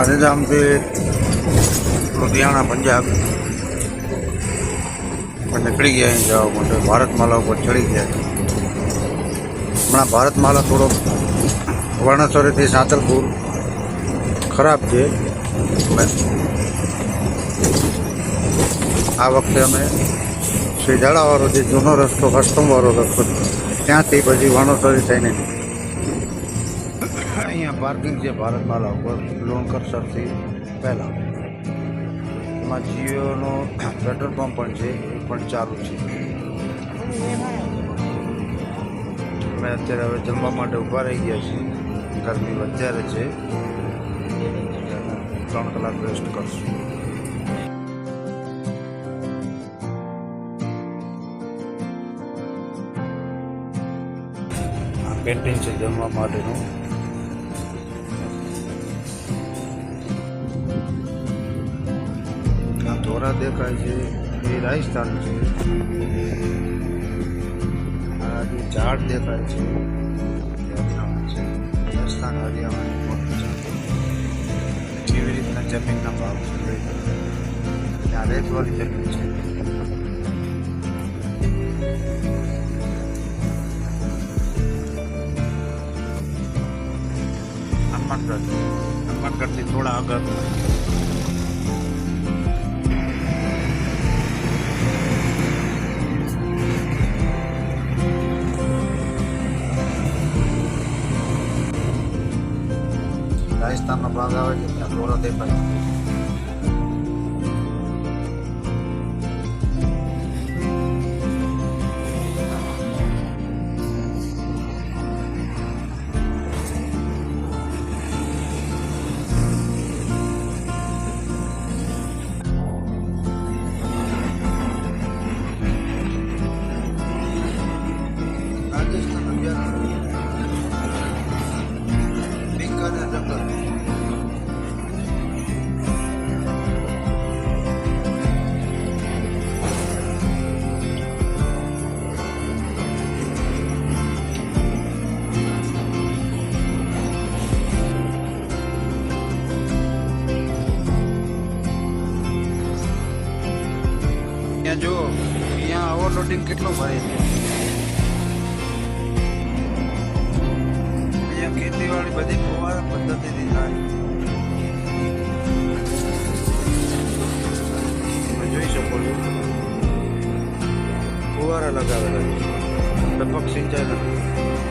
ગાંધીધામથી લુધિયાણા, પંજાબ. પણ નીકળી ગયા અહીં જવા માટે. ભારતમાલા ઉપર ચડી ગયા. હમણાં ભારતમાલા થોડો વર્ણેશ્વરીથી સાંતલપુર ખરાબ છે. આ વખતે અમે શ્રી ઝાલાવાળો જે જૂનો રસ્તો કસ્ટમવાળો રસ્તો ત્યાંથી પછી વર્ણેશ્વરી થઈને અહીંયા પાર્કિંગ છે ભારતમાલા ઉપર લોણકર સરથી પહેલાં. એમાં જીઓનો પેટ્રોલ પંપ પણ છે, એ પણ ચાલુ છે. અમે અત્યારે હવે જમવા માટે ઊભા રહી ગયા છીએ. ગરમી વધારે છે. ત્રણ કલાક રેસ્ટ કરશું. પેન્ટિંગ છે જમવા માટેનું. આ ધોરા દેખાય છે એ રાજસ્થાન છે આ જે ઝાડ દેખાય છે એ હરિયાણા છે રાજસ્થાન હરિયાણાની મોટી ઝાડ કેવી રીતના જમીનના ભાવ છે ત્યાં રેતવાળી જમીન છે હનુમાનગઢ હનુમાનગઢથી થોડા આગળ राजस्थान में बाघ आवे तो अखबारों दे पाई ત્યાં જો, અહીંયા ઓવરલોડિંગ કેટલો ભરે છે. અહીંયા ખેતીવાડી બધી ફુવારા પદ્ધતિથી થાય. જોઈ શકો છો. ફુવારા લગાવેલા ટપક સિંચાઈ નથી.